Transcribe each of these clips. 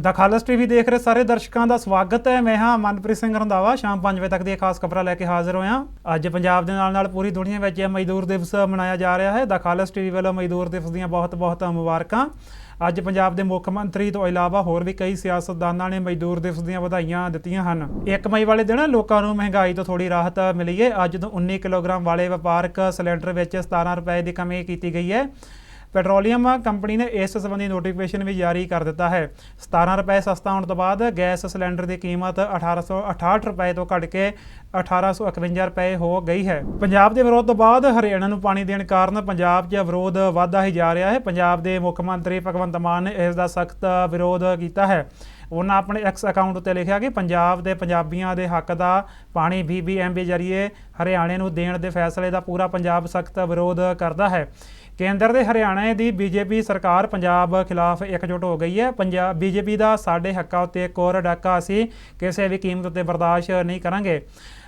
ਦਾ ਖਾਲਸ TV ਦੇਖ ਰਹੇ ਸਾਰੇ ਦਰਸ਼ਕਾਂ ਦਾ ਸਵਾਗਤ ਹੈ। ਮੈਂ ਹਾਂ ਮਨਪ੍ਰੀਤ ਸਿੰਘ ਰੰਧਾਵਾ, ਸ਼ਾਮ 5 ਵਜੇ ਤੱਕ ਦੀਆਂ ਖਾਸ ਖਬਰਾਂ ਲੈ ਕੇ ਹਾਜ਼ਰ ਹੋਇਆ। ਅੱਜ ਪੰਜਾਬ ਦੇ ਨਾਲ ਨਾਲ ਪੂਰੀ ਦੁਨੀਆ ਵਿੱਚ ਮਜ਼ਦੂਰ ਦਿਵਸ ਮਨਾਇਆ ਜਾ ਰਿਹਾ ਹੈ। ਦਾ ਖਾਲਸ ਟੀਵੀ ਵੱਲੋਂ ਮਜ਼ਦੂਰ ਦਿਵਸ ਦੀਆਂ ਬਹੁਤ-ਬਹੁਤ ਮੁਬਾਰਕਾਂ। ਅੱਜ ਪੰਜਾਬ ਦੇ ਮੁੱਖ ਮੰਤਰੀ ਤੋਂ ਇਲਾਵਾ ਹੋਰ ਵੀ ਕਈ ਸਿਆਸਤਦਾਨਾਂ ਨੇ ਮਜ਼ਦੂਰ ਦਿਵਸ ਦੀਆਂ ਵਧਾਈਆਂ ਦਿੱਤੀਆਂ ਹਨ। 1 ਮਈ ਵਾਲੇ ਦਿਨ ਲੋਕਾਂ ਨੂੰ ਮਹਿੰਗਾਈ ਤੋਂ ਥੋੜੀ ਰਾਹਤ ਮਿਲੀ ਹੈ ਅੱਜ ਤੋਂ 19 ਕਿਲੋਗ੍ਰਾਮ ਵਾਲੇ ਵਪਾਰਕ ਸਿਲੰਡਰ ਵਿੱਚ 17 ਰੁਪਏ ਦੀ ਕਮੀ ਕੀਤੀ ਗਈ ਹੈ। ਪੈਟਰੋਲੀਅਮ ਕੰਪਨੀ ਨੇ ਇਸ ਸੰਬੰਧੀ ਨੋਟੀਫਿਕੇਸ਼ਨ ਵੀ ਜਾਰੀ ਕਰ ਦਿੱਤਾ ਹੈ। 17 ਰੁਪਏ ਸਸਤਾ ਹੋਣ ਤੋਂ ਬਾਅਦ ਗੈਸ ਸਿਲੰਡਰ ਦੀ ਕੀਮਤ 1868 ਰੁਪਏ ਤੋਂ ਘਟ ਕੇ 1851 ਰੁਪਏ ਹੋ ਗਈ ਹੈ। ਪੰਜਾਬ ਦੇ ਵਿਰੋਧ ਤੋਂ ਬਾਅਦ ਹਰਿਆਣਾ ਨੂੰ ਪਾਣੀ ਦੇਣ ਕਾਰਨ ਪੰਜਾਬ 'ਚ ਵਿਰੋਧ ਵਧਦਾ ਹੀ ਜਾ ਰਿਹਾ ਹੈ। ਪੰਜਾਬ ਦੇ ਮੁੱਖ ਮੰਤਰੀ ਭਗਵੰਤ ਮਾਨ ਨੇ ਇਸ ਦਾ ਸਖਤ ਵਿਰੋਧ ਕੀਤਾ ਹੈ। ਉਹਨਾਂ ਆਪਣੇ ਐਕਸ ਅਕਾਊਂਟ ਉੱਤੇ ਲਿਖਿਆ ਕਿ ਪੰਜਾਬ ਦੇ ਪੰਜਾਬੀਆਂ ਦੇ ਹੱਕ ਦਾ ਪਾਣੀ ਬੀਬੀਐਮਬੀ ਜਰੀਏ ਹਰਿਆਣੇ ਨੂੰ ਦੇਣ ਦੇ ਫੈਸਲੇ ਦਾ ਪੂਰਾ ਪੰਜਾਬ ਸਖਤ ਵਿਰੋਧ ਕਰਦਾ ਹੈ। ਕੇਂਦਰ ਦੇ ਹਰਿਆਣਾ ਦੀ ਬੀਜੇਪੀ ਸਰਕਾਰ ਪੰਜਾਬ ਖਿਲਾਫ ਇਕਜੁੱਟ ਹੋ ਗਈ ਹੈ। ਪੰਜਾਬ ਬੀਜੇਪੀ ਦਾ ਸਾਡੇ ਹੱਕਾਂ ਉੱਤੇ ਕੋਰ ਡਾਕਾ ਅਸੀਂ ਕਿਸੇ ਵੀ ਕੀਮਤ ਉੱਤੇ ਬਰਦਾਸ਼ਤ ਨਹੀਂ ਕਰਾਂਗੇ।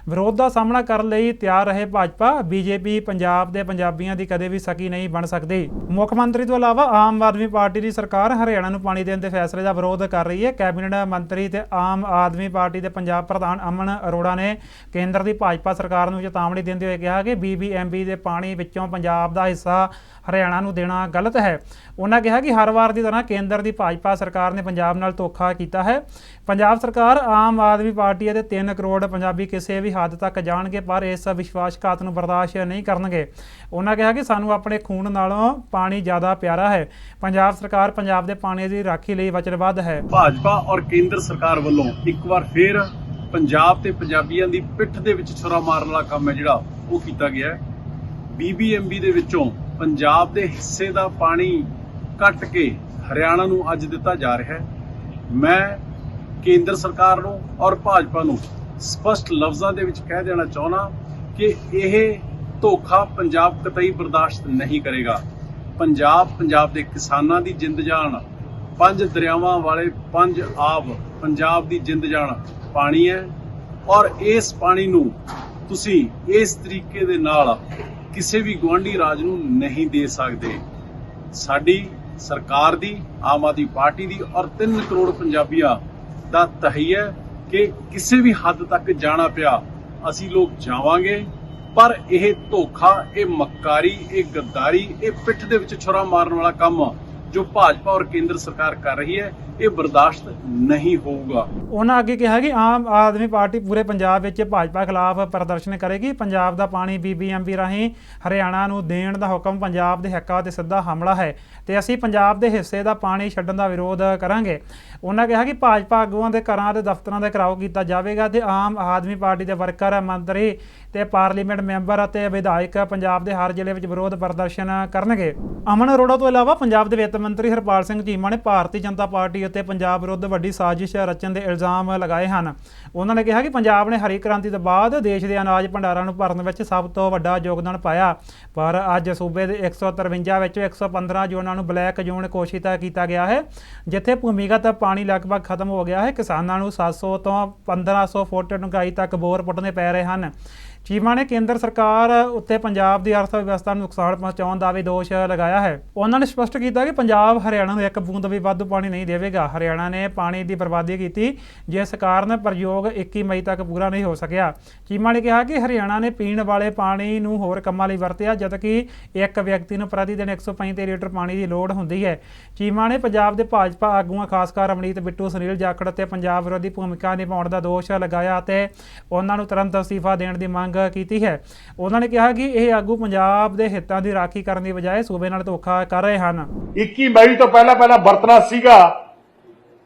ਵਿਰੋਧ ਦਾ ਸਾਹਮਣਾ ਕਰਨ ਲਈ ਤਿਆਰ ਰਹੇ ਭਾਜਪਾ, ਬੀਜੇਪੀ, ਪੰਜਾਬ ਦੇ ਪੰਜਾਬੀਆਂ ਦੀ ਕਦੇ ਵੀ ਸਕੀ ਨਹੀਂ ਬਣ ਸਕਦੀ। ਮੁੱਖ ਮੰਤਰੀ ਤੋਂ ਇਲਾਵਾ ਆਮ ਆਦਮੀ ਪਾਰਟੀ ਦੀ ਸਰਕਾਰ ਹਰਿਆਣਾ ਨੂੰ ਪਾਣੀ ਦੇਣ ਦੇ ਫੈਸਲੇ ਦਾ ਵਿਰੋਧ ਕਰ ਰਹੀ ਹੈ। ਕੈਬਨਿਟ ਮੰਤਰੀ ਤੇ ਆਮ ਆਦਮੀ ਪਾਰਟੀ ਦੇ ਪੰਜਾਬ ਪ੍ਰਧਾਨ ਅਮਨ ਅਰੋੜਾ ਨੇ ਕੇਂਦਰ ਦੀ ਭਾਜਪਾ ਸਰਕਾਰ ਨੂੰ ਚੇਤਾਵਨੀ ਦਿੰਦੇ ਹੋਏ ਕਿਹਾ ਕਿ ਬੀਬੀਐਮਬੀ ਦੇ ਪਾਣੀ ਵਿੱਚੋਂ ਪੰਜਾਬ ਦਾ ਹਿੱਸਾ ਹਰਿਆਣਾ ਨੂੰ ਦੇਣਾ ਗਲਤ ਹੈ। ਉਹਨਾਂ ਕਿਹਾ ਕਿ ਹਰ ਵਾਰ ਦੀ ਤਰ੍ਹਾਂ ਕੇਂਦਰ ਦੀ ਭਾਜਪਾ ਸਰਕਾਰ ਨੇ ਪੰਜਾਬ ਨਾਲ ਧੋਖਾ ਕੀਤਾ ਹੈ। ਪੰਜਾਬ ਸਰਕਾਰ, ਆਮ ਆਦਮੀ ਪਾਰਟੀ ਅਤੇ 3 ਕਰੋੜ ਪੰਜਾਬੀ ਕਿਸੇ ਵੀ ਹੱਦ ਤੱਕ ਜਾਣਗੇ, ਪਰ ਇਸ ਵਿਸ਼ਵਾਸਘਾਤ ਨੂੰ ਬਰਦਾਸ਼ਤ ਨਹੀਂ ਕਰਨਗੇ। ਉਹਨਾਂ ਕਿਹਾ ਕਿ ਸਾਨੂੰ ਆਪਣੇ ਖੂਨ ਨਾਲੋਂ ਪਾਣੀ ਜ਼ਿਆਦਾ ਪਿਆਰਾ ਹੈ। ਪੰਜਾਬ ਸਰਕਾਰ ਪੰਜਾਬ ਦੇ ਪਾਣੀ ਦੀ ਰਾਖੀ ਲਈ ਵਚਨਬੱਧ ਹੈ। ਭਾਜਪਾ ਔਰ ਕੇਂਦਰ ਸਰਕਾਰ ਵੱਲੋਂ ਇੱਕ ਵਾਰ ਫੇਰ ਪੰਜਾਬ ਤੇ ਪੰਜਾਬੀਆਂ ਦੀ ਪਿੱਠ ਦੇ ਵਿੱਚ ਛੁਰਾ ਮਾਰਨ ਵਾਲਾ ਕੰਮ ਹੈ ਜਿਹੜਾ, ਉਹ ਕੀਤਾ ਗਿਆ ਹੈ। ਬੀਬੀਐਮਬੀ ਦੇ ਵਿੱਚੋਂ ਪੰਜਾਬ ਦੇ ਹਿੱਸੇ ਦਾ ਪਾਣੀ ਕੱਟ ਕੇ ਹਰਿਆਣਾ ਨੂੰ ਅੱਜ ਦਿੱਤਾ ਜਾ ਰਿਹਾ ਹੈ। ਮੈਂ ਕੇਂਦਰ ਸਰਕਾਰ ਨੂੰ ਔਰ ਭਾਜਪਾ ਨੂੰ ਸਪਸ਼ਟ ਲਫ਼ਜ਼ਾਂ ਦੇ ਵਿੱਚ ਕਹਿ ਦੇਣਾ ਚਾਹੁੰਦਾ ਕਿ ਇਹ ਧੋਖਾ ਪੰਜਾਬ ਕਤਈ ਬਰਦਾਸ਼ਤ ਨਹੀਂ ਕਰੇਗਾ। ਪੰਜਾਬ ਪੰਜਾਬ ਦੇ ਕਿਸਾਨਾਂ ਦੀ ਜਿੰਦ ਜਾਨ, ਪੰਜ ਦਰਿਆਵਾਂ ਵਾਲੇ ਪੰਜ ਆਬ ਪੰਜਾਬ ਦੀ ਜਿੰਦ ਜਾਨ ਪਾਣੀ ਹੈ ਔਰ ਇਸ ਪਾਣੀ ਨੂੰ ਤੁਸੀਂ ਇਸ ਤਰੀਕੇ ਦੇ ਨਾਲ ਕਿਸੇ ਵੀ ਗੁਆਂਢੀ ਰਾਜ ਨੂੰ ਨਹੀਂ ਦੇ ਸਕਦੇ। ਸਾਡੀ ਸਰਕਾਰ ਦੀ, ਆਮ ਆਦਮੀ ਪਾਰਟੀ ਦੀ ਔਰ 3 ਕਰੋੜ ਪੰਜਾਬੀਆਂ ਦਾ ਤਹਈਆ ਕਿ ਕਿਸੇ ਵੀ ਹੱਦ ਤੱਕ ਜਾਣਾ ਪਿਆ, ਅਸੀਂ ਲੋਕ ਜਾਵਾਂਗੇ, ਪਰ ਇਹ ਧੋਖਾ, ਇਹ ਮੱਕਾਰੀ, ਇਹ ਗੱਦਾਰੀ, ਇਹ ਪਿੱਠ ਦੇ ਵਿੱਚ ਛੁਰਾ ਮਾਰਨ ਵਾਲਾ ਕੰਮ ਜੋ ਭਾਜਪਾ ਔਰ ਕੇਂਦਰ ਸਰਕਾਰ ਕਰ ਰਹੀ ਹੈ ਇਹ ਬਰਦਾਸ਼ਤ ਨਹੀਂ ਹੋਊਗਾ। ਉਹਨਾਂ ਅੱਗੇ ਕਿਹਾ ਕਿ ਆਮ ਆਦਮੀ ਪਾਰਟੀ ਪੂਰੇ ਪੰਜਾਬ ਵਿੱਚ ਭਾਜਪਾ ਖਿਲਾਫ ਪ੍ਰਦਰਸ਼ਨ ਕਰੇਗੀ। ਪੰਜਾਬ ਦਾ ਪਾਣੀ ਬੀਬੀਐਮਬੀ ਰਾਹੀਂ ਹਰਿਆਣਾ ਨੂੰ ਦੇਣ ਦਾ ਹੁਕਮ ਪੰਜਾਬ ਦੇ ਹੱਕਾਂ ਤੇ ਸਿੱਧਾ ਹਮਲਾ ਹੈ ਤੇ ਅਸੀਂ ਪੰਜਾਬ ਦੇ ਹਿੱਸੇ ਦਾ ਪਾਣੀ ਛੱਡਣ ਦਾ ਵਿਰੋਧ ਕਰਾਂਗੇ। ਉਹਨਾਂ ਕਿਹਾ ਕਿ ਭਾਜਪਾ ਆਗੂਆਂ ਦੇ ਘਰਾਂ ਦੇ ਦਫ਼ਤਰਾਂ ਦੇ ਘਰਾਓ ਕੀਤਾ ਜਾਵੇਗਾ ਤੇ ਆਮ ਆਦਮੀ ਪਾਰਟੀ ਦੇ ਵਰਕਰ, ਮੰਤਰੀ ਤੇ ਪਾਰਲੀਮੈਂਟ ਮੈਂਬਰ ਅਤੇ ਵਿਧਾਇਕ ਪੰਜਾਬ ਦੇ ਹਰ ਜ਼ਿਲ੍ਹੇ ਵਿੱਚ ਵਿਰੋਧ ਪ੍ਰਦਰਸ਼ਨ ਕਰਨਗੇ। ਅਮਨ ਅਰੋੜਾ ਤੋਂ ਇਲਾਵਾ ਪੰਜਾਬ ਦੇ ਵਿੱਤ ਮੰਤਰੀ ਹਰਪਾਲ ਸਿੰਘ ਚੀਮਾ ਨੇ ਭਾਰਤੀ ਜਨਤਾ ਪਾਰਟੀ ਅਤੇ ਪੰਜਾਬ ਵਿਰੁੱਧ ਵੱਡੀ ਸਾਜ਼ਿਸ਼ ਰਚਣ ਦੇ ਇਲਜ਼ਾਮ ਲਗਾਏ ਹਨ। ਉਹਨਾਂ ਨੇ ਕਿਹਾ ਕਿ ਪੰਜਾਬ ਨੇ ਹਰੀ ਕ੍ਰਾਂਤੀ ਤੋਂ ਬਾਅਦ ਦੇਸ਼ ਦੇ ਅਨਾਜ ਭੰਡਾਰਾਂ ਨੂੰ ਭਰਨ ਵਿੱਚ ਸਭ ਤੋਂ ਵੱਡਾ ਯੋਗਦਾਨ ਪਾਇਆ। ਪਰ ਅੱਜ ਸੂਬੇ ਦੇ 153 ਵਿੱਚੋਂ 115 ਜ਼ੋਨਾਂ ਨੂੰ ਬਲੈਕ ਜ਼ੋਨ ਘੋਸ਼ਿਤ ਕੀਤਾ ਗਿਆ ਹੈ, ਜਿੱਥੇ ਭੂਮੀਗਤ ਪਾਣੀ ਲਗਭਗ ਖਤਮ ਹੋ ਗਿਆ ਹੈ। ਕਿਸਾਨਾਂ ਨੂੰ 700 ਤੋਂ 1500 ਫੁੱਟ ਡੂੰਘਾਈ ਤੱਕ ਬੋਰ ਪੁੱਟਣੇ ਪੈ ਰਹੇ ਹਨ। ਚੀਮਾ ਨੇ ਕੇਂਦਰ ਸਰਕਾਰ ਉੱਤੇ ਪੰਜਾਬ ਦੀ ਅਰਥ ਵਿਵਸਥਾ ਨੂੰ ਨੁਕਸਾਨ ਪਹੁੰਚਾਉਣ ਦਾ ਵੀ ਦੋਸ਼ ਲਗਾਇਆ ਹੈ? ਉਹਨਾਂ ਨੇ ਸਪਸ਼ਟ ਕੀਤਾ ਕਿ ਪੰਜਾਬ ਹਰਿਆਣਾ ਨੂੰ ਇੱਕ ਬੂੰਦ ਵੀ ਵਾਧੂ ਪਾਣੀ ਨਹੀਂ ਦੇਵੇਗਾ। ਹਰਿਆਣਾ ਨੇ ਪਾਣੀ ਦੀ ਬਰਬਾਦੀ ਕੀਤੀ, ਜਿਸ ਕਾਰਨ ਪ੍ਰਯੋਗ 21 ਮਈ ਤੱਕ ਪੂਰਾ ਨਹੀਂ ਹੋ ਸਕਿਆ। ਚੀਮਾ ਨੇ ਕਿਹਾ ਕਿ ਹਰਿਆਣਾ ਨੇ ਪੀਣ ਵਾਲੇ ਪਾਣੀ ਨੂੰ ਹੋਰ ਕੰਮਾਂ ਲਈ ਵਰਤਿਆ, ਜਦਕਿ ਇੱਕ ਵਿਅਕਤੀ ਨੂੰ ਪ੍ਰਤੀ ਦਿਨ 135 ਲੀਟਰ ਪਾਣੀ ਦੀ ਲੋੜ ਹੁੰਦੀ ਹੈ। ਚੀਮਾ ਨੇ ਪੰਜਾਬ ਦੇ ਭਾਜਪਾ ਆਗੂਆਂ, ਖਾਸ ਕਰ ਅਮਰੀਤ ਬਿੱਟੂ, ਸੁਨੀਲ ਜਾਖੜ ਅਤੇ ਪੰਜਾਬ ਵਿਰੋਧੀ ਭੂਮਿਕਾ ਨਿਭਾਉਣ ਦਾ ਦੋਸ਼ ਲਗਾਇਆ ਅਤੇ ਉਹਨਾਂ ਨੂੰ ਤੁਰੰਤ ਅਸਤੀਫਾ ਦੇਣ ਦੀ ਮੰਗ ਕੀਤੀ ਹੈ। ਉਹਨਾਂ ਨੇ ਕਿਹਾ ਕਿ ਇਹ ਆਗੂ ਪੰਜਾਬ ਦੇ ਹਿੱਤਾਂ ਦੀ ਰਾਖੀ ਕਰਨ ਦੀ ਬਜਾਏ ਸੂਬੇ ਨਾਲ ਧੋਖਾ ਕਰ ਰਹੇ ਹਨ। 21 ਮਈ ਤੋਂ ਪਹਿਲਾਂ ਪਹਿਲਾਂ ਵਰਤਣਾ ਸੀਗਾ।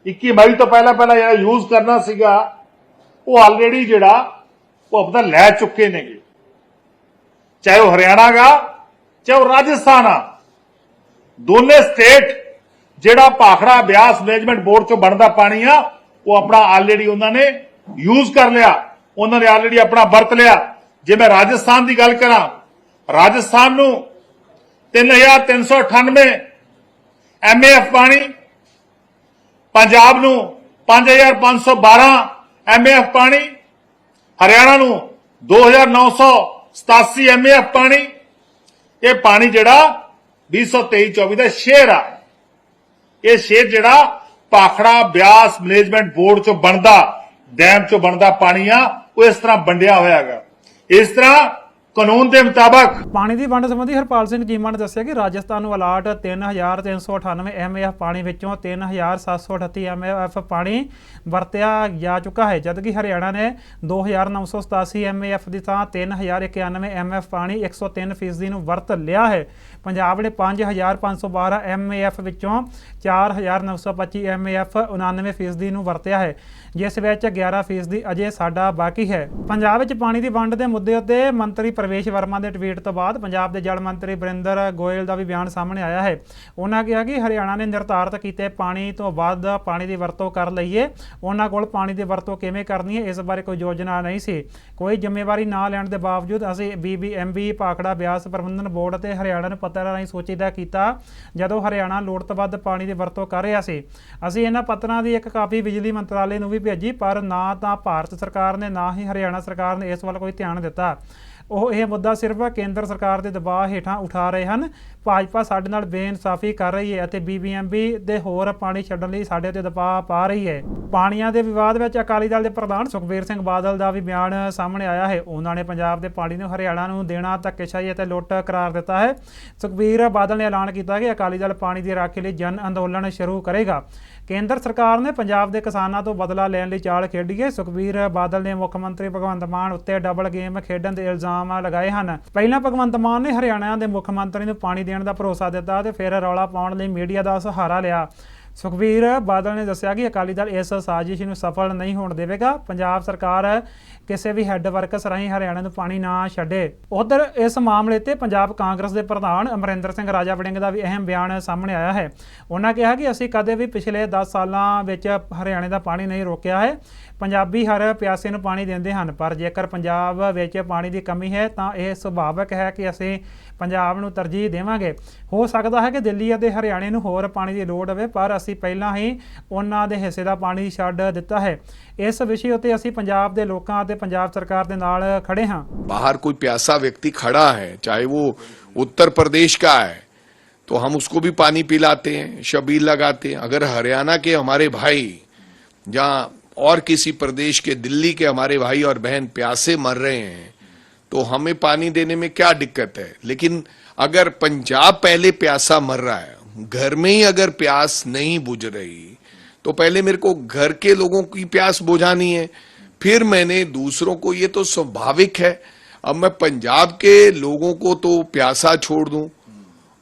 21 ਮਈ ਤੋਂ ਪਹਿਲਾਂ ਪਹਿਲਾਂ ਜਿਹੜਾ ਯੂਜ਼ ਕਰਨਾ ਸੀਗਾ, ਉਹ ਆਲਰੇਡੀ ਜਿਹੜਾ, ਉਹ ਆਪਣਾ ਲੈ ਚੁੱਕੇ ਨੇਗੇ। ਚਾਹੇ ਉਹ ਹਰਿਆਣਾ ਗਾ, ਚਾਹੇ ਉਹ ਰਾਜਸਥਾਨ ਆ। ਦੋਨੇ ਸਟੇਟ ਜਿਹੜਾ ਭਾਖੜਾ ਬਿਆਸ ਮੈਨੇਜਮੈਂਟ ਬੋਰਡ ਚੋਂ ਬਣਦਾ ਪਾਣੀ ਆ, ਉਹ ਆਪਣਾ ਆਲਰੇਡੀ ਉਹਨਾਂ ਨੇ ਯੂਜ਼ ਕਰ ਲਿਆ। ਉਹਨਾਂ ਨੇ ਆਲਰੇਡੀ ਆਪਣਾ ਵਰਤ ਲਿਆ। ਜੇ ਮੈਂ ਰਾਜਸਥਾਨ ਦੀ ਗੱਲ ਕਰਾਂ, ਰਾਜਸਥਾਨ ਨੂੰ 3398 ਐਮਏਐਫ ਪਾਣੀ, ਪੰਜਾਬ ਨੂੰ 5512 ਐਮਏਐਫ ਪਾਣੀ, ਹਰਿਆਣਾ ਨੂੰ 2987 ਐਮਏਐਫ ਪਾਣੀ, ਇਹ ਪਾਣੀ ਜਿਹੜਾ 2023-24 ਦਾ ਸ਼ੇਅਰ ਆ। ਇਹ ਸ਼ੇਅਰ ਜਿਹੜਾ ਪਾਖੜਾ ਬਿਆਸ ਮੈਨੇਜਮੈਂਟ ਬੋਰਡ ਚੋਂ ਬਣਦਾ, ਡੈਮ ਚੋਂ ਬਣਦਾ ਪਾਣੀ ਆ, ਉਹ ਇਸ ਤਰ੍ਹਾਂ ਵੰਡਿਆ ਹੋਇਆ ਹੈਗਾ। ਇਸ ਤਰ੍ਹਾਂ ਕਾਨੂੰਨ ਦੇ ਮੁਤਾਬਕ ਪਾਣੀ ਦੀ ਵੰਡ ਸੰਬੰਧੀ ਹਰਪਾਲ ਸਿੰਘ ਚੀਮਾ ਨੇ ਦੱਸਿਆ ਕਿ ਰਾਜਸਥਾਨ ਨੂੰ ਅਲਾਟ 3398 ਐਮਏਐਫ ਪਾਣੀ ਵਿੱਚੋਂ 3738 ਐਮਏਐਫ ਪਾਣੀ ਵਰਤਿਆ ਜਾ ਚੁੱਕਾ ਹੈ, ਜਦਕਿ ਹਰਿਆਣਾ ਨੇ 2987 ਐਮਏਐਫ ਦੀ ਥਾਂ 3091 ਐਮਐਫ ਪਾਣੀ 103% ਫੀਸਦੀ ਨੂੰ ਵਰਤ ਲਿਆ ਹੈ। ਪੰਜਾਬ ਨੇ 5512 ਐਮਏਐਫ ਵਿੱਚੋਂ 4925 ਐਮਏਐਫ 99% ਫੀਸਦੀ ਨੂੰ ਵਰਤਿਆ ਹੈ, ਜਿਸ ਵਿੱਚ 11% ਫੀਸਦੀ ਅਜੇ ਸਾਡਾ ਬਾਕੀ ਹੈ। ਪੰਜਾਬ ਵਿੱਚ ਪਾਣੀ ਦੀ ਵੰਡ ਦੇ ਮੁੱਦੇ ਉੱਤੇ ਮੰਤਰੀ ਪ੍ਰਵੇਸ਼ ਵਰਮਾ ਦੇ ਟਵੀਟ ਤੋਂ ਬਾਅਦ ਪੰਜਾਬ ਦੇ ਜਲ ਮੰਤਰੀ ਬਰਿੰਦਰ ਗੋਇਲ ਦਾ ਵੀ ਬਿਆਨ ਸਾਹਮਣੇ ਆਇਆ ਹੈ। ਉਹਨਾਂ ਕਿਹਾ ਕਿ ਹਰਿਆਣਾ ਨੇ ਨਿਰਧਾਰਤ ਕੀਤੇ ਪਾਣੀ ਤੋਂ ਵੱਧ ਪਾਣੀ ਦੀ ਵਰਤੋਂ ਕਰ ਲਈਏ। ਉਹਨਾਂ ਕੋਲ ਪਾਣੀ ਦੀ ਵਰਤੋਂ ਕਿਵੇਂ ਕਰਨੀ ਹੈ, ਇਸ ਬਾਰੇ ਕੋਈ ਯੋਜਨਾ ਨਹੀਂ ਸੀ। ਕੋਈ ਜ਼ਿੰਮੇਵਾਰੀ ਨਾ ਲੈਣ ਦੇ ਬਾਵਜੂਦ ਅਸੀਂ ਬੀਬੀਐਮਬੀ ਪਾਖੜਾ ਬਿਆਸ ਪ੍ਰਬੰਧਨ ਬੋਰਡ ਅਤੇ ਹਰਿਆਣਾ ਨੂੰ ਪੱਤਰ ਰਾਹੀਂ ਸੂਚਿਤ ਕੀਤਾ, ਜਦੋਂ ਹਰਿਆਣਾ ਲੋੜ ਤੋਂ ਵੱਧ ਪਾਣੀ ਦੀ ਵਰਤੋਂ ਕਰ ਰਿਹਾ ਸੀ। ਅਸੀਂ ਇਹਨਾਂ ਪੱਤਰਾਂ ਦੀ ਇੱਕ ਕਾਪੀ ਬਿਜਲੀ ਮੰਤਰਾਲੇ ਨੂੰ ਵੀ ਭੇਜੀ, ਪਰ ਨਾ ਤਾਂ ਭਾਰਤ ਸਰਕਾਰ ਨੇ, ਨਾ ਹੀ ਹਰਿਆਣਾ ਸਰਕਾਰ ਨੇ ਇਸ ਵੱਲ ਕੋਈ ਧਿਆਨ ਦਿੱਤਾ। ਉਹ ਇਹ ਮੁੱਦਾ ਸਿਰਫ ਕੇਂਦਰ ਸਰਕਾਰ ਦੇ ਦਬਾਅ ਹੇਠਾਂ ਉਠਾ ਰਹੇ ਹਨ। ਭਾਜਪਾ ਸਾਡੇ ਨਾਲ ਬੇਇਨਸਾਫੀ ਕਰ ਰਹੀ ਹੈ ਅਤੇ ਬੀਬੀਐਮਬੀ ਦੇ ਹੋਰ ਪਾਣੀ ਛੱਡਣ ਲਈ ਸਾਡੇ ਤੇ ਦਬਾਅ ਪਾ ਰਹੀ ਹੈ। ਪਾਣੀਆਂ ਦੇ ਵਿਵਾਦ ਵਿੱਚ ਅਕਾਲੀ ਦਲ ਦੇ ਪ੍ਰਧਾਨ ਸੁਖਬੀਰ ਸਿੰਘ ਬਾਦਲ ਦਾ ਵੀ ਬਿਆਨ ਸਾਹਮਣੇ ਆਇਆ ਹੈ। ਉਹਨਾਂ ਨੇ ਪੰਜਾਬ ਦੇ ਪਾਣੀ ਨੂੰ ਹਰਿਆਣਾ ਨੂੰ ਦੇਣਾ ਧੱਕੇਸ਼ਾਹੀ ਅਤੇ ਲੁੱਟ ਕਰਾਰ ਦਿੱਤਾ ਹੈ। ਸੁਖਬੀਰ ਬਾਦਲ ਨੇ ਐਲਾਨ ਕੀਤਾ ਕਿ ਅਕਾਲੀ ਦਲ ਪਾਣੀ ਦੀ ਰਾਖੀ ਲਈ ਜਨ ਅੰਦੋਲਨ ਸ਼ੁਰੂ ਕਰੇਗਾ। ਕੇਂਦਰ ਸਰਕਾਰ ਨੇ ਪੰਜਾਬ ਦੇ ਕਿਸਾਨਾਂ ਤੋਂ ਬਦਲਾ ਲੈਣ ਲਈ ਚਾਲ ਖੇਡੀ ਹੈ। ਸੁਖਬੀਰ ਬਾਦਲ ਨੇ ਮੁੱਖ ਮੰਤਰੀ ਭਗਵੰਤ ਮਾਨ ਉੱਤੇ ਡਬਲ ਗੇਮ ਖੇਡਣ ਦੇ ਇਲਜ਼ਾਮ ਲਗਾਏ ਹਨ। ਪਹਿਲਾਂ ਭਗਵੰਤ ਮਾਨ ਨੇ ਹਰਿਆਣਾ ਦੇ ਮੁੱਖ ਮੰਤਰੀ ਨੂੰ ਪਾਣੀ ਦੇਣ ਦਾ ਭਰੋਸਾ ਦਿੱਤਾ ਤੇ ਫਿਰ ਰੌਲਾ ਪਾਉਣ ਲਈ ਮੀਡੀਆ ਦਾ ਸਹਾਰਾ ਲਿਆ। ਸੁਖਬੀਰ ਬਾਦਲ ਨੇ ਦੱਸਿਆ ਕਿ ਅਕਾਲੀ ਦਲ ਇਸ ਸਾਜ਼ਿਸ਼ ਨੂੰ ਸਫਲ ਨਹੀਂ ਹੋਣ ਦੇਵੇਗਾ। ਪੰਜਾਬ ਸਰਕਾਰ ਕਿਸੇ ਵੀ ਹੈੱਡ ਵਰਕਸ ਰਾਹੀਂ ਹਰਿਆਣਾ ਨੂੰ ਪਾਣੀ ਨਾ ਛੱਡੇ। ਉਧਰ ਇਸ ਮਾਮਲੇ ਤੇ ਪੰਜਾਬ ਕਾਂਗਰਸ ਦੇ ਪ੍ਰਧਾਨ ਅਮਰਿੰਦਰ ਸਿੰਘ ਰਾਜਾ ਵੜਿੰਗ ਦਾ ਵੀ ਅਹਿਮ ਬਿਆਨ ਸਾਹਮਣੇ ਆਇਆ ਹੈ। ਉਹਨਾਂ ਕਿਹਾ ਕਿ ਅਸੀਂ ਕਦੇ ਵੀ ਪਿਛਲੇ 10 ਸਾਲਾਂ ਵਿੱਚ ਹਰਿਆਣੇ ਦਾ ਪਾਣੀ ਨਹੀਂ ਰੋਕਿਆ ਹੈ। ਪੰਜਾਬੀ ਹਰ ਪਿਆਸੇ ਨੂੰ ਪਾਣੀ ਦਿੰਦੇ ਹਨ ਪਰ ਜੇਕਰ ਪੰਜਾਬ ਵਿੱਚ ਪਾਣੀ ਦੀ ਕਮੀ ਹੈ ਤਾਂ ਇਹ ਸੁਭਾਵਿਕ ਹੈ ਕਿ ਅਸੀਂ ਪੰਜਾਬ ਨੂੰ ਤਰਜੀਹ ਦੇਵਾਂਗੇ ਹੋ ਸਕਦਾ ਹੈ ਕਿ ਦਿੱਲੀ ਅਤੇ ਹਰਿਆਣੇ ਨੂੰ ਹੋਰ ਪਾਣੀ ਦੀ ਲੋੜ ਹੋਵੇ ਪਰ ਅਸੀਂ ਪਹਿਲਾਂ ਹੀ ਉਹਨਾਂ ਦੇ ਹਿੱਸੇ ਦਾ ਪਾਣੀ ਛੱਡ ਦਿੱਤਾ ਹੈ ਇਸ ਵਿਸ਼ੇ ਉੱਤੇ ਅਸੀਂ ਪੰਜਾਬ ਦੇ ਲੋਕਾਂ ਅਤੇ ਪੰਜਾਬ ਸਰਕਾਰ ਦੇ ਨਾਲ ਖੜੇ ਹਾਂ बाहर कोई प्यासा व्यक्ति खड़ा है चाहे वो उत्तर प्रदेश का है तो हम उसको भी पानी पिलाते हैं शबीर लगाते हैं अगर हरियाणा के हमारे भाई जहां और किसी प्रदेश के दिल्ली के हमारे भाई और बहन प्यासे मर रहे हैं तो हमें पानी देने में क्या दिक्कत है? लेकिन अगर पंजाब पहले प्यासा मर रहा है, घर में ही अगर प्यास नहीं बुझ रही तो पहले मेरे को घर के लोगों की प्यास बुझानी है, फिर मैंने दूसरों को, ये तो स्वाभाविक है, अब मैं पंजाब के लोगों को तो प्यासा छोड़ दूँ।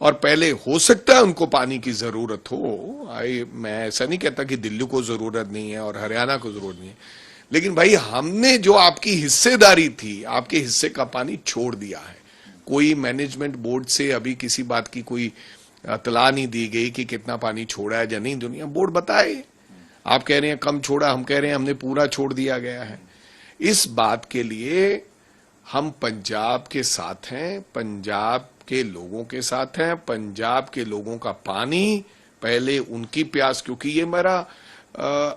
और पहले हो सकता है उनको पानी की ज़रूरत हो। आई, मैं ऐसा नहीं कहता कि दिल्ली को ज़रूरत नहीं है और हरियाणा को ज़रूरत नहीं है। लेकिन भाई, हमने जो आपकी हिस्सेदारी थी, आपके हिस्से का पानी छोड़ दिया है। कोई मैनेजमेंट बोर्ड से अभी किसी बात की कोई इतला नहीं दी गई कि कितना पानी छोड़ा है या नहीं दुनिया। बोर्ड बताए। आप कह रहे हैं कम छोड़ा, हम कह रहे हैं हमने पूरा छोड़ दिया गया है। इस बात के लिए हम पंजाब के साथ हैं। पंजाब के लोगों के साथ हैं, पंजाब के लोगों का पानी, पहले उनकी प्यास क्योंकि ये मेरा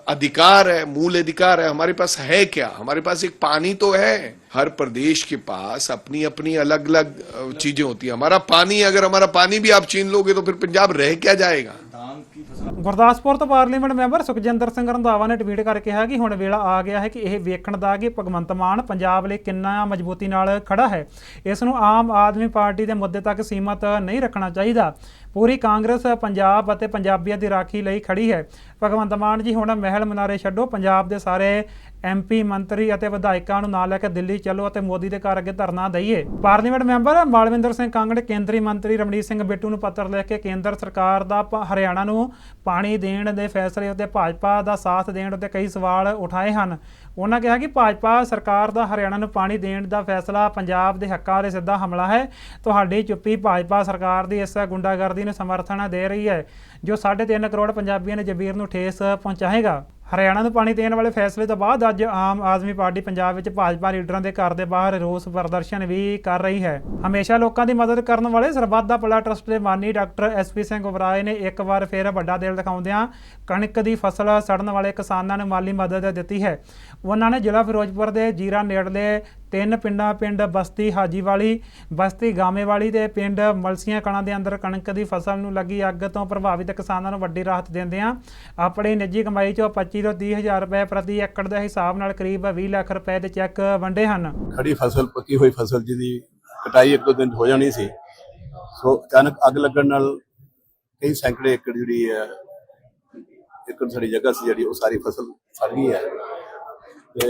अधिकार है, मूल अधिकार है, हमारे पास है क्या? हमारे पास एक पानी तो है। हर प्रदेश के पास अपनी अपनी अलग अलग चीज़ें होती है। हमारा पानी, अगर हमारा पानी भी आप छीन लोगे तो फिर पंजाब रह क्या जाएगा? ਗੁਰਦਾਸਪੁਰ ਤੋਂ ਪਾਰਲੀਮੈਂਟ ਮੈਂਬਰ ਸੁਖਜਿੰਦਰ ਸਿੰਘ ਰੰਧਾਵਾ ਨੇ ਟਵੀਟ ਕਰਕੇ ਕਿਹਾ ਕਿ ਹੁਣ ਵੇਲਾ ਆ ਗਿਆ ਹੈ ਕਿ ਇਹ ਵੇਖਣ ਦਾ ਕਿ ਭਗਵੰਤ ਮਾਨ ਪੰਜਾਬ ਲਈ ਕਿੰਨਾ ਮਜ਼ਬੂਤੀ ਨਾਲ ਖੜਾ ਹੈ। ਇਸ ਨੂੰ ਆਮ ਆਦਮੀ ਪਾਰਟੀ ਦੇ ਮੁੱਦੇ ਤੱਕ ਸੀਮਤ ਨਹੀਂ ਰੱਖਣਾ ਚਾਹੀਦਾ। ਪੂਰੀ ਕਾਂਗਰਸ ਪੰਜਾਬ ਅਤੇ ਪੰਜਾਬੀਆਂ ਦੀ ਰਾਖੀ ਲਈ ਖੜੀ ਹੈ। ਭਗਵੰਤ ਮਾਨ ਜੀ, ਹੁਣ ਮਹਿਲ ਮਨਾਰੇ ਛੱਡੋ, ਪੰਜਾਬ ਦੇ ਸਾਰੇ ਐਮਪੀ ਮੰਤਰੀ ਅਤੇ ਵਿਧਾਇਕਾਂ ਨੂੰ ਨਾਲ ਲੈ ਕੇ ਦਿੱਲੀ ਚੱਲੋ ਅਤੇ ਮੋਦੀ ਦੇ ਘਰ ਅੱਗੇ ਧਰਨਾ ਦਈਏ। ਪਾਰਲੀਮੈਂਟ ਮੈਂਬਰ ਮਾਲਵਿੰਦਰ ਸਿੰਘ ਕੰਗ ਕੇਂਦਰੀ ਮੰਤਰੀ ਰਮਣੀਤ ਸਿੰਘ ਬਿੱਟੂ ਨੂੰ ਪੱਤਰ ਲਿਖ ਕੇ ਕੇਂਦਰ ਸਰਕਾਰ ਦਾ ਪ- ਹਰਿਆਣਾ ਨੂੰ ਪਾਣੀ ਦੇਣ ਦੇ ਫੈਸਲੇ ਉੱਤੇ ਭਾਜਪਾ ਦਾ ਸਾਥ ਦੇਣ ਉੱਤੇ ਕਈ ਸਵਾਲ ਉਠਾਏ ਹਨ। ਉਹਨਾਂ ਕਿਹਾ ਕਿ ਭਾਜਪਾ ਸਰਕਾਰ ਦਾ ਹਰਿਆਣਾ ਨੂੰ ਪਾਣੀ ਦੇਣ ਦਾ ਫੈਸਲਾ ਪੰਜਾਬ ਦੇ ਹੱਕਾਂ 'ਤੇ ਸਿੱਧਾ ਹਮਲਾ ਹੈ। ਤੁਹਾਡੀ ਚੁੱਪੀ ਭਾਜਪਾ ਸਰਕਾਰ ਦੀ ਇਸ ਗੁੰਡਾਗਰਦੀ ਨੂੰ ਸਮਰਥਨ ਦੇ ਰਹੀ ਹੈ, ਜੋ 3.5 ਕਰੋੜ ਪੰਜਾਬੀਆਂ ਨੇ ਜਬੀਰ ਨੂੰ ਠੇਸ ਪਹੁੰਚਾਏਗਾ। ਹਰਿਆਣਾ ਨੂੰ ਪਾਣੀ ਦੇਣ ਵਾਲੇ ਫੈਸਲੇ ਤੋਂ ਬਾਅਦ ਅੱਜ ਆਮ ਆਦਮੀ ਪਾਰਟੀ ਪੰਜਾਬ ਵਿੱਚ ਭਾਜਪਾ ਲੀਡਰਾਂ ਦੇ ਘਰ ਦੇ ਬਾਹਰ ਰੋਸ ਪ੍ਰਦਰਸ਼ਨ ਵੀ ਕਰ ਰਹੀ ਹੈ। ਹਮੇਸ਼ਾ ਲੋਕਾਂ ਦੀ ਮਦਦ ਕਰਨ ਵਾਲੇ ਸਰਬੱਤ ਦਾ ਭਲਾ ਟਰਸਟ ਦੇ ਮਾਨੀ doctor S P Singh Oberoi ਨੇ ਇੱਕ ਵਾਰ ਫਿਰ ਵੱਡਾ ਦਿਲ ਦਿਖਾਉਂਦਿਆਂ ਕਣਕ ਦੀ ਫਸਲ ਸੜਨ ਵਾਲੇ ਕਿਸਾਨਾਂ ਨੂੰ ਮਾਲੀ ਮਦਦ ਦਿੱਤੀ ਹੈ। ਉਹਨਾਂ ਨੇ ਜ਼ਿਲ੍ਹਾ ਫਿਰੋਜ਼ਪੁਰ ਦੇ ਜੀਰਾ ਨੇੜਲੇ ਤਿੰਨ ਪਿੰਡਾਂ, ਪਿੰਡ ਬਸਤੀ, ਹਾਜੀਵਾਲੀ, ਬਸਤੀ ਗਾਮੇਵਾਲੀ ਤੇ ਪਿੰਡ ਮਲਸੀਆਂ ਕਲਾਂ ਦੇ ਅੰਦਰ ਕਣਕ ਦੀ ਫਸਲ ਨੂੰ ਲੱਗੀ ਅੱਗ ਤੋਂ ਪ੍ਰਭਾਵਿਤ ਕਿਸਾਨਾਂ ਨੂੰ ਵੱਡੀ ਰਾਹਤ ਦਿੰਦਿਆਂ ਆਪਣੀ ਨਿੱਜੀ ਕਮਾਈ ਚੋਂ 25 ਤੋਂ 30 ਹਜ਼ਾਰ ਰੁਪਏ ਪ੍ਰਤੀ ਏਕੜ ਦੇ ਹਿਸਾਬ ਨਾਲ ਕਰੀਬ 20 ਲੱਖ ਰੁਪਏ ਦੇ ਚੈੱਕ ਵੰਡੇ ਹਨ। ਖੜੀ ਫਸਲ, ਪੱਕੀ ਹੋਈ ਫਸਲ ਜਿਹਦੀ ਕਟਾਈ ਇੱਕ ਦੋ ਦਿਨ ਹੋ ਜਾਣੀ ਸੀ, ਸੋ ਅਚਾਨਕ ਅੱਗ ਲੱਗਣ ਨਾਲ ਕਈ ਸੈਂਕੜੇ ਏਕੜ ਜਿਹੜੀ ਹੈ, ਏਕੜ ਸਾਡੀ ਜਗ੍ਹਾ ਸੀ ਜਿਹੜੀ ਉਹ ਸਾਰੀ ਫਸਲ ਸੜ ਗਈ ਹੈ। ਤੇ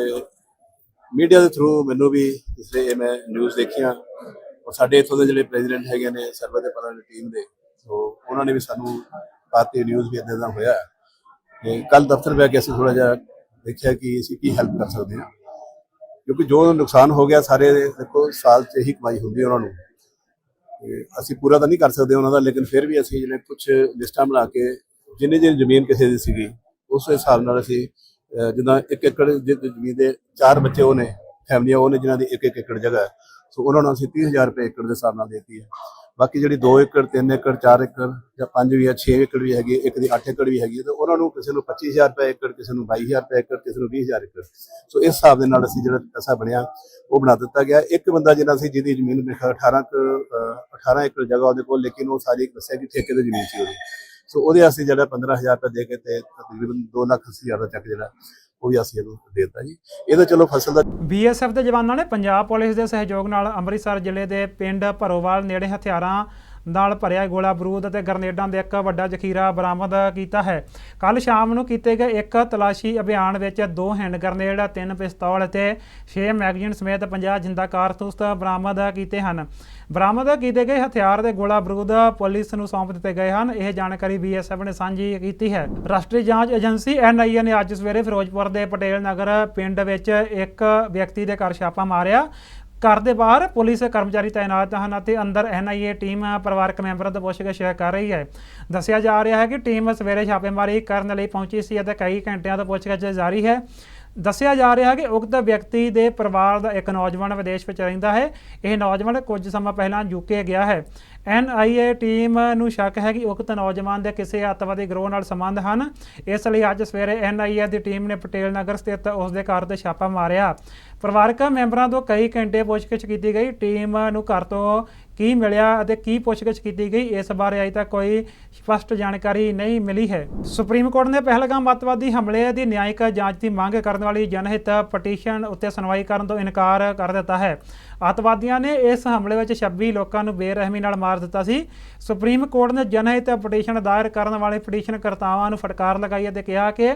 ਮੀਡੀਆ ਦੇ ਥਰੂ ਮੈਨੂੰ ਵੀ ਇਸ ਲਈ ਮੈਂ ਨਿਊਜ਼ ਦੇਖੀਆਂ। ਔਰ ਸਾਡੇ ਇੱਥੋਂ ਦੇ ਜਿਹੜੇ ਪ੍ਰੈਜ਼ੀਡੈਂਟ ਹੈਗੇ ਨੇ ਸਰਵਰ ਦੇ ਪਰਾਂ ਦੀ ਟੀਮ ਦੇ, ਸੋ ਉਹਨਾਂ ਨੇ ਵੀ ਸਾਨੂੰ ਬਾਤੀ ਨਿਊਜ਼ ਵੀ ਇਦਾਂ ਦਾ ਹੋਇਆ ਤੇ ਕੱਲ ਦਫ਼ਤਰ ਬੈ ਕੇ ਅਸੀਂ ਥੋੜਾ ਜਿਹਾ ਦੇਖਿਆ ਕਿ ਅਸੀਂ ਕੀ ਹੈਲਪ ਕਰ ਸਕਦੇ ਹਾਂ। ਕਿਉਂਕਿ ਜੋ ਨੁਕਸਾਨ ਹੋ ਗਿਆ ਸਾਰੇ ਦੇਖੋ, ਸਾਲ 'ਚ ਇਹੀ ਕਮਾਈ ਹੁੰਦੀ ਉਹਨਾਂ ਨੂੰ। ਅਸੀਂ ਪੂਰਾ ਤਾਂ ਨਹੀਂ ਕਰ ਸਕਦੇ ਉਹਨਾਂ ਦਾ, ਲੇਕਿਨ ਫਿਰ ਵੀ ਅਸੀਂ ਜਿਹੜੇ ਕੁਝ ਲਿਸਟਾਂ ਬਣਾ ਕੇ, ਜਿੰਨੀ ਜਿੰਨੀ ਜ਼ਮੀਨ ਕਿਸੇ ਦੀ ਸੀਗੀ, ਉਸ ਹਿਸਾਬ ਨਾਲ ਅਸੀਂ ਜਿੱਦਾਂ ਇੱਕ ਏਕੜ ਜ਼ਮੀਨ ਦੇ ਚਾਰ ਬੱਚੇ ਉਹ ਨੇ ਫੈਮਲੀਆਂ ਉਹ ਨੇ ਜਿਨ੍ਹਾਂ ਦੀ ਇੱਕ ਇੱਕ ਏਕੜ ਜਗ੍ਹਾ ਹੈ। ਸੋ ਉਹਨਾਂ ਨੂੰ ਅਸੀਂ 30000 ਰੁਪਏ ਏਕੜ ਦੇ ਹਿਸਾਬ ਨਾਲ ਦੇਤੀ ਹੈ। ਬਾਕੀ ਜਿਹੜੀ 2 ਏਕੜ 3 ਏਕੜ 4 ਏਕੜ ਜਾਂ 5 ਵੀ ਹੈ 6 ਏਕੜ ਵੀ ਹੈਗੀ ਇੱਕ ਦੀ 8 ਏਕੜ ਵੀ ਹੈਗੀ ਤੇ ਉਹਨਾਂ ਨੂੰ ਕਿਸੇ ਨੂੰ 25000 ਰੁਪਏ ਏਕੜ, ਕਿਸੇ ਨੂੰ 22000 ਰੁਪਏ ਏਕੜ, ਕਿਸੇ ਨੂੰ 20000 ਏਕੜ। ਸੋ ਇਸ ਹਿਸਾਬ ਦੇ ਨਾਲ ਅਸੀਂ ਜਿਹੜਾ ਪੈਸਾ ਬਣਿਆ, ਉਹ ਬਣਾ ਦਿੱਤਾ ਗਿਆ। ਇੱਕ ਬੰਦਾ ਜਿਹੜਾ ਸੀ, ਜਿਹਦੀ ਜ਼ਮੀਨ ਮੇਰੇ ਖਿਆਲ 18 18 ਏਕੜ ਜਗ੍ਹਾ ਉਹਦੇ ਕੋਲ, ਲੇਕਿਨ ਉਹ ਸਾਰੀ ਦੱਸਿਆ ਕਿ ਠੇਕੇ ਦੀ ਜ਼ਮੀਨ ਸੀ ਉਹਦੀ। ਸੋ ਉਹਦੇ ਅਸੀਂ ਜਿਹੜਾ 15000 ਰੁਪਏ ਦੇ ਕੇ ਤੇ ਤਕਰੀਬਨ 2 ਲੱਖ ਅੱਸੀ ਹਜ਼ਾਰ ਦਾ ਚੱਕ ਜਿਹੜਾ, ਉਹ ਵੀ ਅਸੀਂ ਇਹਨੂੰ ਦੇ ਜੀ। ਇਹ ਚਲੋ ਫਸਲ ਦਾ ਬੀਐਸਐਫ ਦੇ ਜਵਾਨਾਂ ਨੇ ਪੰਜਾਬ ਪੁਲਿਸ ਦੇ ਸਹਿਯੋਗ ਨਾਲ ਅੰਮ੍ਰਿਤਸਰ ਜ਼ਿਲ੍ਹੇ ਦੇ ਪਿੰਡ ਭਰੋਵਾਲ ਨੇੜੇ ਹਥਿਆਰਾਂ ਨਾਲ ਭਰਿਆ ਗੋਲਾ ਬਰੂਦ ਅਤੇ ਗਰਨੇਡਾਂ ਦੇ ਇੱਕ ਵੱਡਾ ਜ਼ਖੀਰਾ ਬਰਾਮਦ ਕੀਤਾ ਹੈ। ਕੱਲ ਸ਼ਾਮ ਨੂੰ ਕੀਤੇ ਗਏ ਇੱਕ ਤਲਾਸ਼ੀ ਅਭਿਆਨ ਵਿੱਚ ਦੋ ਹੈਂਡ ਗਰਨੇਡ, ਤਿੰਨ ਪਿਸਤੌਲ ਅਤੇ 6 ਮੈਗਜ਼ੀਨ ਸਮੇਤ 50 ਜਿੰਦਾ ਕਾਰਤੂਸ ਬਰਾਮਦ ਕੀਤੇ ਹਨ। ਬਰਾਮਦ ਕੀਤੇ ਗਏ ਹਥਿਆਰ ਦੇ ਗੋਲਾ ਬਰੂਦ ਪੁਲਿਸ ਨੂੰ ਸੌਂਪ ਦਿੱਤੇ ਗਏ ਹਨ। ਇਹ ਜਾਣਕਾਰੀ ਬੀਐਸਐਫ ਨੇ ਸਾਂਝੀ ਕੀਤੀ ਹੈ। ਰਾਸ਼ਟਰੀ ਜਾਂਚ ਏਜੰਸੀ ਐਨਆਈਏ ਨੇ ਅੱਜ ਸਵੇਰੇ ਫਿਰੋਜ਼ਪੁਰ ਦੇ ਪਟੇਲ ਨਗਰ ਪਿੰਡ ਵਿੱਚ ਇੱਕ ਵਿਅਕਤੀ ਦੇ ਘਰ ਛਾਪਾ ਮਾਰਿਆ। ਘਰ ਦੇ ਬਾਹਰ ਪੁਲਿਸ ਕਰਮਚਾਰੀ ਤਾਇਨਾਤ ਹਨ ਅਤੇ ਅੰਦਰ ਐਨਆਈਏ ਟੀਮ ਪਰਿਵਾਰਕ ਮੈਂਬਰਾਂ ਤੋਂ ਪੁੱਛਗਿੱਛ ਕਰ ਰਹੀ ਹੈ। ਦੱਸਿਆ ਜਾ ਰਿਹਾ ਹੈ ਕਿ ਟੀਮ ਸਵੇਰੇ ਛਾਪੇਮਾਰੀ ਕਰਨ ਲਈ ਪਹੁੰਚੀ ਸੀ ਅਤੇ ਕਈ ਘੰਟਿਆਂ ਤੋਂ ਪੁੱਛਗਿੱਛ ਜਾਰੀ ਹੈ। ਦੱਸਿਆ ਜਾ ਰਿਹਾ ਹੈ ਕਿ ਉਕਤ ਵਿਅਕਤੀ ਦੇ ਪਰਿਵਾਰ ਦਾ ਇੱਕ ਨੌਜਵਾਨ ਵਿਦੇਸ਼ ਵਿੱਚ ਰਹਿੰਦਾ ਹੈ। ਇਹ ਨੌਜਵਾਨ ਕੁਝ ਸਮਾਂ ਪਹਿਲਾਂ ਯੂਕੇ ਗਿਆ ਹੈ। ਐਨਆਈਏ ਟੀਮ ਨੂੰ ਸ਼ੱਕ ਹੈ ਕਿ ਉਕਤ ਨੌਜਵਾਨ ਦੇ ਕਿਸੇ ਅੱਤਵਾਦੀ ਗਰੋਹ ਨਾਲ ਸੰਬੰਧ ਹਨ। ਇਸ ਲਈ ਅੱਜ ਸਵੇਰੇ ਐਨਆਈਏ ਦੀ ਟੀਮ ਨੇ ਪਟੇਲ ਨਗਰ ਸਥਿਤ ਉਸ ਦੇ ਘਰ ਤੇ ਛਾਪਾ ਮਾਰਿਆ। ਪਰਿਵਾਰਕ ਮੈਂਬਰਾਂ ਤੋਂ ਕਈ ਘੰਟੇ ਪੁੱਛਗਿੱਛ ਕੀਤੀ ਗਈ। ਟੀਮ ਨੂੰ ਘਰ ਤੋਂ ਕੀ ਮਿਲਿਆ ਅਤੇ ਕੀ ਪੁੱਛਗਿੱਛ ਕੀਤੀ ਗਈ, ਇਸ ਬਾਰੇ ਅਜੇ ਤੱਕ ਕੋਈ ਸਪਸ਼ਟ ਜਾਣਕਾਰੀ ਨਹੀਂ ਮਿਲੀ ਹੈ। ਸੁਪਰੀਮ ਕੋਰਟ ਨੇ ਪਹਿਲਗਾਮ ਅੱਤਵਾਦੀ ਹਮਲੇ ਦੀ ਨਿਆਇਕ ਜਾਂਚ ਦੀ ਮੰਗ ਕਰਨ ਵਾਲੀ ਜਨਹਿਤ ਪਟੀਸ਼ਨ ਉੱਤੇ ਸੁਣਵਾਈ ਕਰਨ ਤੋਂ ਇਨਕਾਰ ਕਰ ਦਿੱਤਾ ਹੈ। ਅੱਤਵਾਦੀਆਂ ਨੇ ਇਸ ਹਮਲੇ ਵਿੱਚ 26 ਲੋਕਾਂ ਨੂੰ ਬੇਰਹਿਮੀ ਨਾਲ ਮਾਰ ਦਿੱਤਾ ਸੀ। ਸੁਪਰੀਮ ਕੋਰਟ ਨੇ ਜਨਹਿਤ ਪਟੀਸ਼ਨ ਦਾਇਰ ਕਰਨ ਵਾਲੇ ਪਟੀਸ਼ਨਕਰਤਾਵਾਂ ਨੂੰ ਫਟਕਾਰ ਲਗਾਈ ਅਤੇ ਕਿਹਾ ਕਿ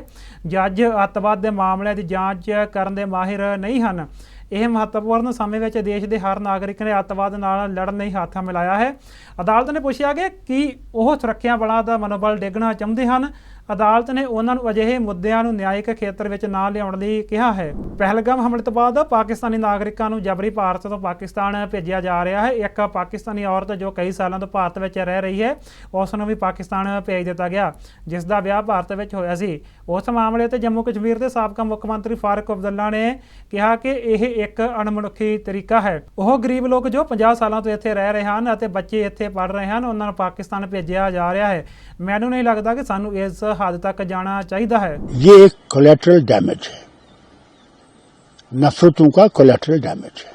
ਜੱਜ ਅੱਤਵਾਦ ਦੇ ਮਾਮਲਿਆਂ ਦੀ ਜਾਂਚ ਕਰਨ ਦੇ ਮਾਹਿਰ ਨਹੀਂ ਹਨ। ਇਹ ਮਹੱਤਵਪੂਰਨ ਸਮੇਂ ਵਿੱਚ ਦੇਸ਼ ਦੇ ਹਰ ਨਾਗਰਿਕ ਨੇ ਅੱਤਵਾਦ ਨਾਲ ਲੜਨ ਲਈ ਹੱਥ ਮਿਲਾਇਆ ਹੈ। ਅਦਾਲਤ ਨੇ ਪੁੱਛਿਆ ਕਿ ਕੀ ਉਹ ਸੁਰੱਖਿਆ ਬਲਾਂ ਦਾ ਮਨੋਬਲ ਡੇਗਣਾ ਚਾਹੁੰਦੇ ਹਨ? ਅਦਾਲਤ ਨੇ ਉਹਨਾਂ ਨੂੰ ਅਜਿਹੇ ਮੁੱਦਿਆਂ ਨੂੰ ਨਿਆਇਕ ਖੇਤਰ ਵਿੱਚ ਨਾ ਲਿਆਉਣ ਲਈ ਕਿਹਾ ਹੈ। ਪਹਿਲਗਾਮ ਹਮਲੇ ਤੋਂ ਬਾਅਦ ਪਾਕਿਸਤਾਨੀ ਨਾਗਰਿਕਾਂ ਨੂੰ ਜਬਰੀ ਭਾਰਤ ਤੋਂ ਪਾਕਿਸਤਾਨ ਭੇਜਿਆ ਜਾ ਰਿਹਾ ਹੈ। ਇੱਕ ਪਾਕਿਸਤਾਨੀ ਔਰਤ ਜੋ ਕਈ ਸਾਲਾਂ ਤੋਂ ਭਾਰਤ ਵਿੱਚ ਰਹਿ ਰਹੀ ਹੈ, ਉਸ ਨੂੰ ਵੀ ਪਾਕਿਸਤਾਨ ਭੇਜ ਦਿੱਤਾ ਗਿਆ, ਜਿਸ ਦਾ ਵਿਆਹ ਭਾਰਤ ਵਿੱਚ ਹੋਇਆ ਸੀ। ਉਸ ਮਾਮਲੇ ਤੇ ਜੰਮੂ ਕਸ਼ਮੀਰ ਦੇ ਸਾਬਕਾ ਮੁੱਖ ਮੰਤਰੀ ਫਾਰੂਕ ਅਬਦੁੱਲਾ ਨੇ ਕਿਹਾ ਕਿ ਇਹ ਇੱਕ ਅਣਮਨੁੱਖੀ ਤਰੀਕਾ ਹੈ। ਉਹ ਗਰੀਬ ਲੋਕ ਜੋ 50 ਸਾਲਾਂ ਤੋਂ ਇੱਥੇ ਰਹਿ ਰਹੇ ਹਨ ਅਤੇ ਬੱਚੇ ਇੱਥੇ ਪੜ੍ਹ ਰਹੇ ਹਨ, ਉਹਨਾਂ ਨੂੰ ਪਾਕਿਸਤਾਨ ਭੇਜਿਆ ਜਾ ਰਿਹਾ ਹੈ। ਮੈਨੂੰ ਨਹੀਂ ਲੱਗਦਾ ਕਿ ਸਾਨੂੰ ਇਸ ਹੱਦ ਤੱਕ ਜਾਣਾ ਚਾਹੀਦਾ ਹੈ ये एक कोलेटरल डैमेज है नफरतों का कोलेटरल डैमेज है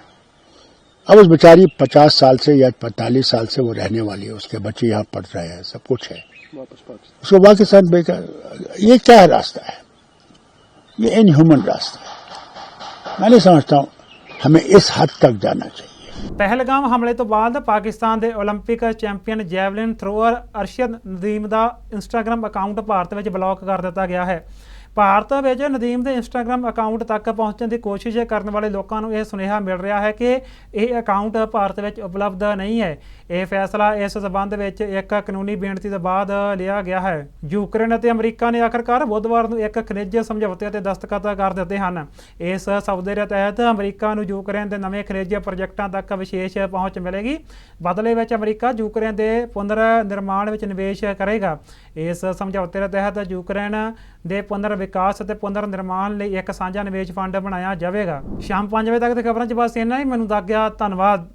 अब उस बेचारी पचास साल से या पैंतालीस साल से वो रहने वाली है उसके बच्चे यहाँ पढ़ रहे हैं सब कुछ है उसको पाकिस्तान भेजा ये क्या रास्ता है ये इनह्यूमन रास्ता है मैं नहीं समझता हूँ हमें इस हद तक जाना चाहिए ਪਹਿਲਗਾਮ ਹਮਲੇ ਤੋਂ ਬਾਅਦ ਪਾਕਿਸਤਾਨ ਦੇ 올림픽 champion javelin thrower Arshad Nadeem ਦਾ ਇੰਸਟਾਗ੍ਰam ਅਕਾਊਂਟ ਭਾਰਤ ਵਿੱਚ ਬਲੌਕ ਕਰ ਦਿੱਤਾ ਗਿਆ ਹੈ ਭਾਰਤ ਵਿੱਚ ਨਦੀਮ ਦੇ ਇੰਸਟਾਗ੍ਰam ਅਕਾਊਂਟ ਤੱਕ ਪਹੁੰਚਣ ਦੀ ਕੋਸ਼ਿਸ਼ ਕਰਨ ਵਾਲੇ ਲੋਕਾਂ ਨੂੰ ਇਹ ਸੁਨੇਹਾ ਮਿਲ ਰਿਹਾ ਹੈ ਕਿ ਇਹ ਅਕਾਊਂਟ ਭਾਰਤ ਵਿੱਚ ਉਪਲਬਧ ਨਹੀਂ ਹੈ। ਇਹ ਫੈਸਲਾ ਇਸ ਸਬੰਧ ਵਿੱਚ ਇੱਕ ਕਾਨੂੰਨੀ ਬੇਨਤੀ ਤੋਂ ਬਾਅਦ ਲਿਆ ਗਿਆ ਹੈ। ਯੂਕਰੇਨ ਅਤੇ ਅਮਰੀਕਾ ਨੇ ਆਖਰਕਾਰ ਬੁੱਧਵਾਰ ਨੂੰ ਇੱਕ ਖਣਿਜ ਸਮਝੌਤੇ ਤੇ ਦਸਤਖਤ ਕਰ ਦਿੱਤੇ ਹਨ। ਇਸ ਸੌਦੇ ਦੇ ਤਹਿਤ ਅਮਰੀਕਾ ਨੂੰ ਯੂਕਰੇਨ ਦੇ ਨਵੇਂ ਖਣਿਜ ਪ੍ਰੋਜੈਕਟਾਂ ਤੱਕ ਵਿਸ਼ੇਸ਼ ਪਹੁੰਚ ਮਿਲੇਗੀ। ਬਦਲੇ ਵਿੱਚ ਅਮਰੀਕਾ ਯੂਕਰੇਨ ਦੇ ਪੁਨਰ ਨਿਰਮਾਣ ਵਿੱਚ ਨਿਵੇਸ਼ ਕਰੇਗਾ। ਇਸ ਸਮਝੌਤੇ ਦੇ ਤਹਿਤ ਯੂਕਰੇਨ ਦੇ ਪੁਨਰ ਵਿਕਾਸ ਅਤੇ ਪੁਨਰ ਨਿਰਮਾਣ ਲਈ ਇੱਕ ਸਾਂਝਾ ਨਿਵੇਸ਼ ਫੰਡ ਬਣਾਇਆ ਜਾਵੇਗਾ। ਸ਼ਾਮ 5 ਵਜੇ ਤੱਕ ਦੀ ਖਬਰਾਂ 'ਚ ਬਸ ਇੰਨਾ ਹੀ। ਮੈਨੂੰ ਦੱਗ ਗਿਆ। ਧੰਨਵਾਦ।